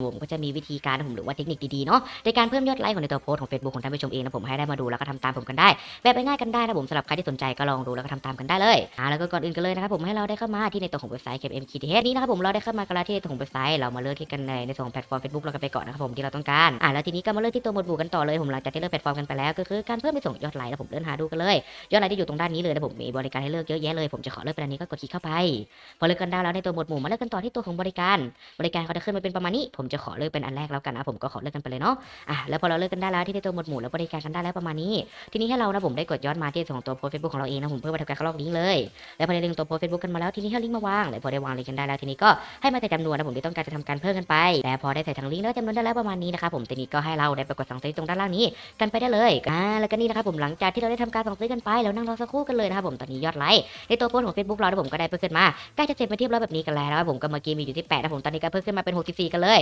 ผมก็จะมีวิธีการนะผมหรือว่าเทคนิคดีๆเนาะในการเพิ่มยอดไลค์ของในตัวโพสของ Facebook ของท่านผู้ชมเองนะผมให้ได้มาดูแล้วก็ทำตามผมกันได้ แบบง่ายๆกันได้นะผมสำหรับใครที่สนใจก็ลองดูแล้วก็ทำตามกันได้เลยอ่าแล้วก็ก่อนอื่นกันเลยนะครับผมให้เราได้เข้ามาที่ในตัวของเว็บไซต์ KMKTH นี้นะครับผมเราได้เข้ามากันแล้วที่ในตัวของเว็บไซต์เรามาเลือกที่กันในในส่วนของแพลตฟอร์ม Facebook เรากันไปก่อนนะครับผมที่เราต้องการอ่าแล้วทีนี้ก็มาเลือกที่ตัวหมวดหมู่กันต่อเลยผมหลังจากที่เลือกแพลตฟอร์มกันไปแล้วก็คือการเพิ่มในส่วนของยอดไลค์นะผมเลื่อนหาดูกันเลยยอดไลค์ที่อยู่ตรงด้านนี้เลยนะผมมีบริการให้เลือกเยอะแยะเลยผมจะขอเลือกเป็นอันนี้ก็กดคลิกเข้าไปพอเลือกกันได้แล้วในตัวหมวดหมู่มาเลือกกันต่อที่ตัวของบริการ บริการเขาจะขึ้นมาเป็นประมาณนี้ผมจะขอเลือกเป็นอันแรกแล้วกันนะผมก็ขอเลือกกันไปเลยเนาะอะแล้วพอเราเลือกกันได้แล้วที่ในตัวหมวดหมู่แล้วบริการกันได้แล้วประมาณนี้ ทีนี้ให้เรานะผมได้กดย้อนมาที่ของตัวโพสเฟซบุ๊กของเราเองนะผมเพื่อมาทำการคัดลอกลิงก์เลยแล้วพอได้ลิงก์ตัวโพสเฟซบุ๊กกันมาแล้วทีนี้ให้ลิงก์มาวางแล้วพอได้วางลิงก์กันได้แล้วทีนี้ก็ให้มาแต่จำนวนนะผมที่ต้องการจะทำการเพิ่มกันไปแต่พอได้ใส่ทั้งลิงก์แล้วจำนวนได้แล้วประมาณนี้นะครับผมทีนี้ก็ให้เราได้ไปกดสั่งซื้อตรงด้านล่างนี้กันไปได้เลยอ่าแล้วก็นี่นะครับผมหลังจากที่เราได้ทำการสั่งซื้อกันไปแล้วนั่งรอสักครู่กันเลยนะครับผมตอนนี้ยอดไลค์ในตัวโพสของ Facebook เราผมก็ได้เพิ่มขึ้นมาใกล้จะเสร็จไปนที่เรียบร้อยแบบนี้กันแล้วนะครับผมก็เมื่อกี้มีอยู่ที่8นะผมตอนนี้ก็เพิ่มขึ้นมาเป็น 64 กันเลย